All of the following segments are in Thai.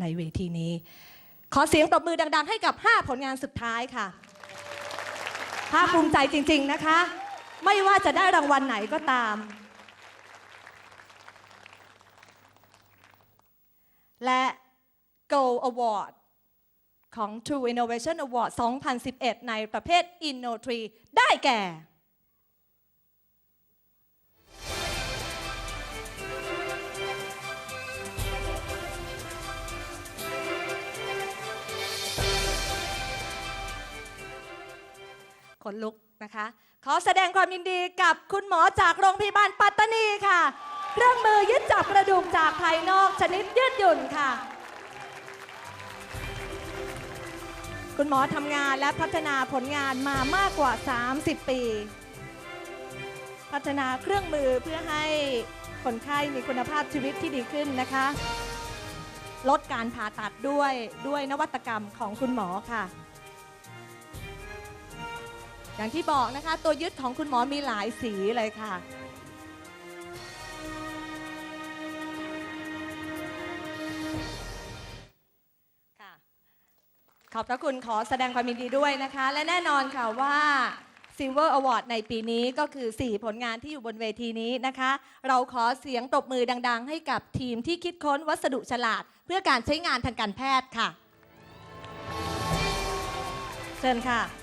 ในเวทีนี้ ขอเสียงปรบมือดัง ๆ ให้กับ 5 ผลงานสุดท้ายค่ะ ภาคภูมิใจจริง ๆนะคะ ไม่ว่าจะได้รางวัลไหนก็ตาม และ Go Award ของ True Innovation Award 2011 ในประเภท Inno3 ได้แก่ ขนลุกนะคะ ขอแสดงความยินดีกับคุณหมอจากโรงพยาบาลปัตตานีค่ะ เครื่องมือยึดจับกระดูกจากภายนอกชนิดยืดหยุ่นค่ะ คุณหมอทำงานและพัฒนาผลงานมามากกว่า 30 ปี พัฒนาเครื่องมือเพื่อให้คนไข้มีคุณภาพชีวิตที่ดีขึ้นนะคะ ลดการผ่าตัดด้วยด้วยนวัตกรรมของคุณหมอค่ะ อย่างที่บอกนะคะ ตัวยึดของคุณหมอมีหลายสีเลยค่ะค่ะ ขอบพระคุณขอแสดงความยินดีด้วยนะคะ และแน่นอนค่ะว่า Silver Award ในปีนี้ก็คือ 4 ผลงานที่อยู่บนเวทีนี้นะคะ เราขอเสียงปรบมือดัง ๆ ให้กับทีมที่คิดค้นวัสดุฉลาด เพื่อการใช้งานทางการแพทย์ค่ะ เชิญค่ะ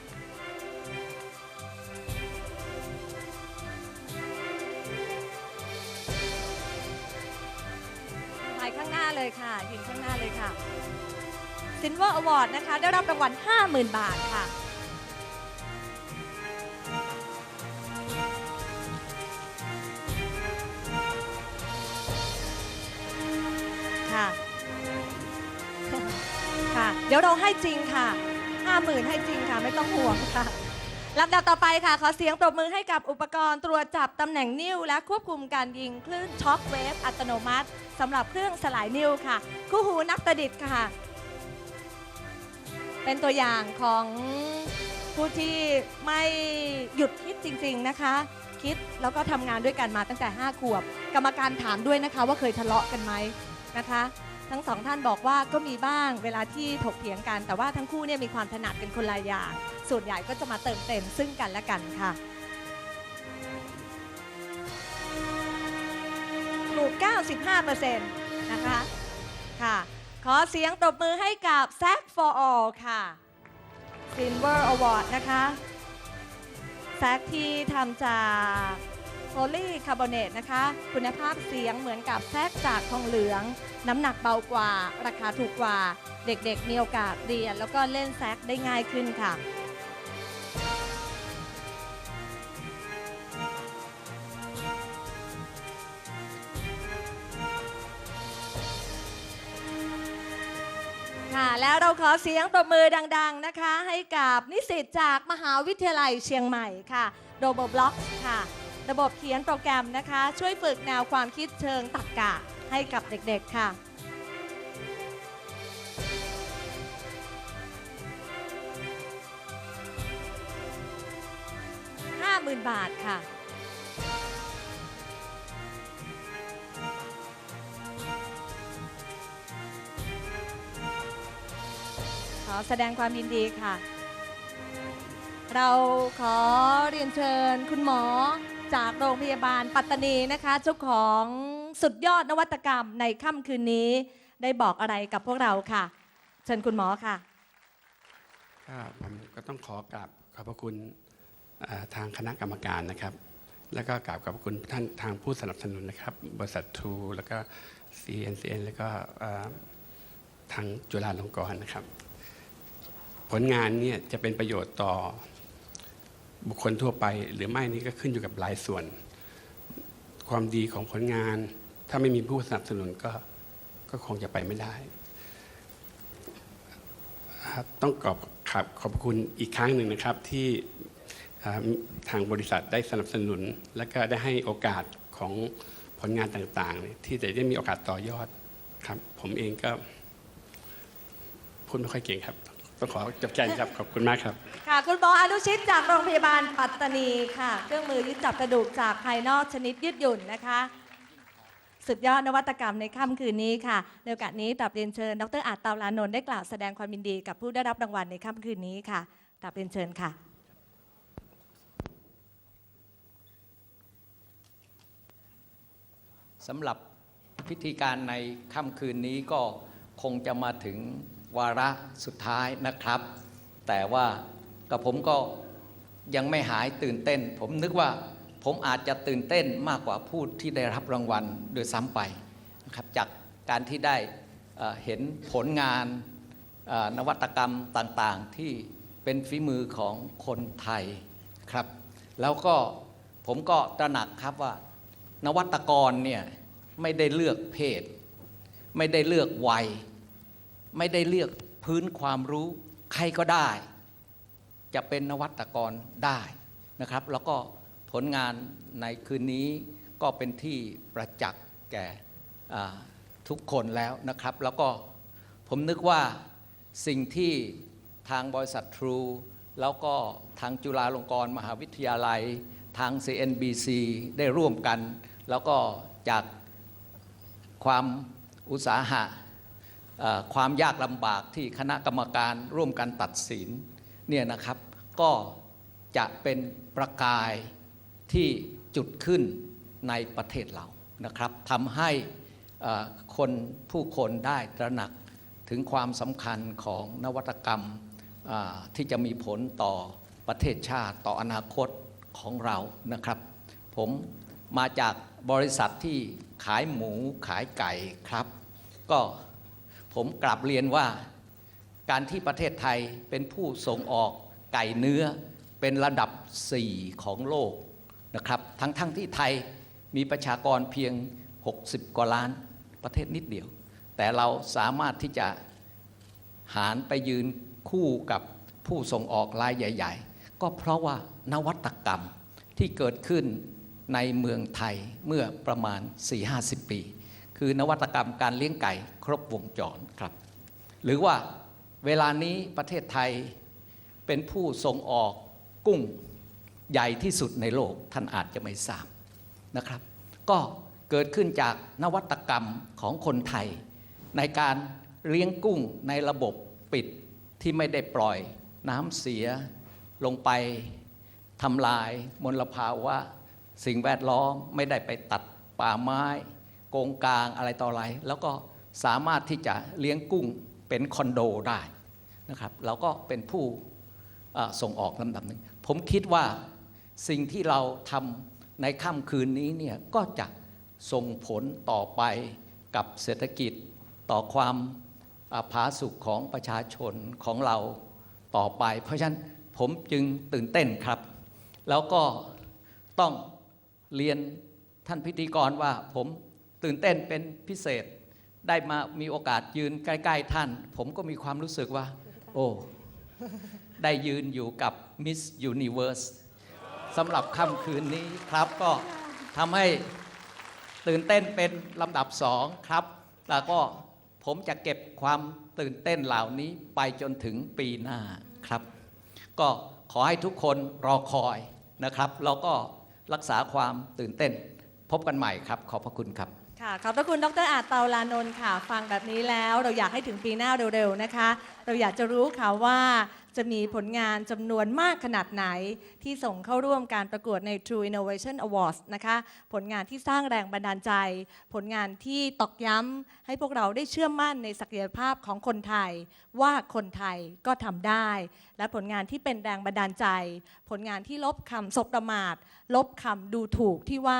เลยค่ะยืนข้างหน้าเลยค่ะ Silver Award นะคะ ได้รับรางวัล 50,000 บาทค่ะ ค่ะ ค่ะ เดี๋ยวเราให้จริงค่ะ 50,000 ให้จริงค่ะ ไม่ต้องห่วงค่ะ ลำดับต่อไปค่ะ ขอเสียงปรบมือให้กับอุปกรณ์ตรวจจับตำแหน่งนิ้ว และควบคุมการยิงคลื่นช็อคเวฟอัตโนมัติสำหรับเครื่องสลายนิ้วค่ะ คู่หูนักประดิษฐ์ค่ะ เป็นตัวอย่างของผู้ที่ไม่หยุดคิดจริง ๆนะคะ คิดแล้วก็ทำงานด้วยกันมาตั้งแต่ 5 ขวบ กรรมการถามด้วยนะคะว่าเคยทะเลาะกันไหมนะคะ ทั้งสองท่านบอกว่าก็มีบ้างเวลาที่ถกเถียงกัน แต่ว่าทั้งคู่เนี่ยมีความถนัดกันคนละอย่าง ส่วนใหญ่ก็จะมาเติมเต็มซึ่งกันและกันค่ะ ถูก 95%นะคะ ค่ะ ขอเสียงตบมือให้กับ s a c for All ค่ะ Silver Award นะคะแซกที่ทำจาก โพลีคาร์บอเนตนะคะ คุณภาพเสียงเหมือนกับแซกจากทองเหลือง น้ำหนักเบากว่า ราคาถูกกว่า เด็กๆมีโอกาสเรียน แล้วก็เล่นแซกได้ง่ายขึ้นค่ะ ค่ะ แล้วเราขอเสียงปรบมือดัง ๆนะคะ ให้กับนิสิตจากมหาวิทยาลัยเชียงใหม่ค่ะโ o โบบล็อกค่ะ ระบบเขียนโปรแกรมนะคะ ช่วยฝึกแนวความคิดเชิงตรรกะให้กับเด็กๆค่ะ50,000บาทค่ะขอแสดงความยินดีค่ะ เราขอเรียนเชิญคุณหมอ จากโรงพยาบาลปัตตานีนะคะเจ้าของสุดยอดนวัตกรรมในค่ำคืนนี้ ได้บอกอะไรกับพวกเราค่ะ เชิญคุณหมอค่ะก็ผมก็ต้องขอกราบขอบพระคุณทางคณะกรรมการนะครับ แล้วก็กราบขอบพระคุณท่านทางผู้สนับสนุนนะครับ บริษัททูแล้วก็ CNCN แล้วก็ทางจุฬาลงกรณ์นะครับ ผลงานเนี่ยจะเป็นประโยชน์ต่อ บุคคลทั่วไป หรือไม่นี่ก็ขึ้นอยู่กับหลายส่วน ความดีของผลงาน ถ้าไม่มีผู้สนับสนุนก็ก็คงจะไปไม่ได้ ต้องขอบขอบขอบคุณอีกครั้งหนึ่งนะครับที่ทางบริษัทได้สนับสนุน และก็ได้ให้โอกาสของผลงานต่างๆ ที่จะได้มีโอกาสต่อยอดครับ ผมเองก็พูดไม่ค่อยเก่งครับ ต้องขอจบใจครับ ขอบคุณมากครับ ค่ะคุณหมออนุชิตจากโรงพยาบาลปัตตานีค่ะ เครื่องมือยึดจับกระดูกจากภายนอกชนิดยืดหยุ่นนะคะ สุดยอดนวัตกรรมในค่ำคืนนี้ค่ะในโอกาสนี้ตับเรียนเชิญ ดรอาจเตาลานนท์ได้กล่าวแสดงความยินดีกับผู้ได้รับรางวัลในค่ำคืนนี้ค่ะตับเรียนเชิญค่ะ สำหรับพิธีการในค่ำคืนนี้ก็คงจะมาถึง วาระสุดท้ายนะครับ แต่ว่ากับผมก็ยังไม่หายตื่นเต้น ผมนึกว่าผมอาจจะตื่นเต้นมากกว่าผู้ที่ได้รับรางวัลโดยซ้ำไปนะครับจากการที่ได้เห็นผลงานนวัตกรรมต่างๆ ที่เป็นฝีมือของคนไทยครับ แล้วก็ผมก็ตระหนักครับว่านวัตกรเนี่ยไม่ได้เลือกเพศ ไม่ได้เลือกวัย ไม่ได้เลือกพื้นความรู้ใครก็ได้ จะเป็นนวัตกรได้นะครับ แล้วก็ผลงานในคืนนี้ก็เป็นที่ประจักษ์แก่ทุกคนแล้วนะครับ แล้วก็ผมนึกว่าสิ่งที่ทางบริษัททรู แล้วก็ทางจุฬาลงกรณ์มหาวิทยาลัย ทาง CNBC ได้ร่วมกัน แล้วก็จากความอุตสาหะ ความยากลำบากที่คณะกรรมการร่วมกันตัดสินเนี่ยนะครับก็จะเป็นประกายที่จุดขึ้นในประเทศเรานะครับทำให้คนผู้คนได้ตระหนักถึงความสำคัญของนวัตกรรมที่จะมีผลต่อประเทศชาติต่ออนาคตของเรานะครับ ผมมาจากบริษัทที่ขายหมูขายไก่ครับ ก็ ผมกลับเรียนว่าการที่ประเทศไทยเป็นผู้ส่งออกไก่เนื้อเป็นระดับ 4 ของโลกนะครับ ทั้งทั้งที่ไทยมีประชากรเพียง 60 กว่าล้านประเทศนิดเดียว แต่เราสามารถที่จะหารไปยืนคู่กับผู้ส่งออกรายใหญ่ ๆ ก็เพราะว่านวัตกรรมที่เกิดขึ้นในเมืองไทยเมื่อประมาณ 4-50 ปี คือนวัตกรรมการเลี้ยงไก่ครบวงจรครับ หรือว่าเวลานี้ประเทศไทยเป็นผู้ส่งออกกุ้งใหญ่ที่สุดในโลกท่านอาจจะไม่ทราบนะครับ ก็เกิดขึ้นจากนวัตกรรมของคนไทย ในการเลี้ยงกุ้งในระบบปิดที่ไม่ได้ปล่อยน้ำเสียลงไปทำลายมลภาวะ สิ่งแวดล้อมไม่ได้ไปตัดป่าไม้โก งกลางอะไรต่ออะไร แล้วก็สามารถที่จะเลี้ยงกุ้งเป็นคอนโดได้นะครับเราก็เป็นผู้ส่งออกลำดับหนึ่ง ผมคิดว่าสิ่งที่เราทำในค่ำคืนนี้เนี่ยก็จะส่งผลต่อไปกับเศรษฐกิจต่อความาผาสุกของประชาชนของเราต่อไป เพราะฉะนั้นผมจึงตื่นเต้นครับ แล้วก็ต้องเรียนท่านพิธีกรว่าผม ตื่นเต้นเป็นพิเศษได้มามีโอกาสยืนใกล้ ๆ ท่าน ผมก็มีความรู้สึกว่า โอ้ ได้ยืนอยู่กับ Miss Universe สำหรับค่ำคืนนี้ครับก็ทำให้ตื่นเต้นเป็นลำดับสองครับ แล้วก็ผมจะเก็บความตื่นเต้นเหล่านี้ไปจนถึงปีหน้าครับ ก็ขอให้ทุกคนรอคอยนะครับ แล้วก็รักษาความตื่นเต้น พบกันใหม่ครับ ขอบพระคุณครับ ค่ะขอบพระคุณดรอาจเตาลานนท์ค่ะ ฟังแบบนี้แล้วเราอยากให้ถึงปีหน้าเร็วๆนะคะ เราอยากจะรู้ค่ะว่าจะมีผลงานจำนวนมากขนาดไหน ที่ส่งเข้าร่วมการประกวดใน True Innovation Awards นะคะ ผลงานที่สร้างแรงบันดาลใจ ผลงานที่ตอกย้ำให้พวกเราได้เชื่อมั่นในศักยภาพของคนไทย ว่าคนไทยก็ทำได้ และผลงานที่เป็นแรงบันดาลใจ ผลงานที่ลบคำสบประมาท ลบคำดูถูกที่ว่า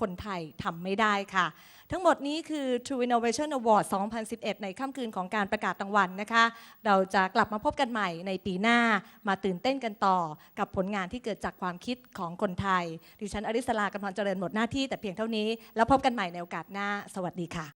คนไทยทำไม่ได้ค่ะ ทั้งหมดนี้คือ True Innovation Award 2011 ในค่ำคืนของการประกาศรางวัลนะคะ เราจะกลับมาพบกันใหม่ในปีหน้ามาตื่นเต้นกันต่อ กับผลงานที่เกิดจากความคิดของคนไทย ดิฉันอริสลากำลังเจริญหมดหน้าที่แต่เพียงเท่านี้ แล้วพบกันใหม่ในโอกาสหน้า สวัสดีค่ะ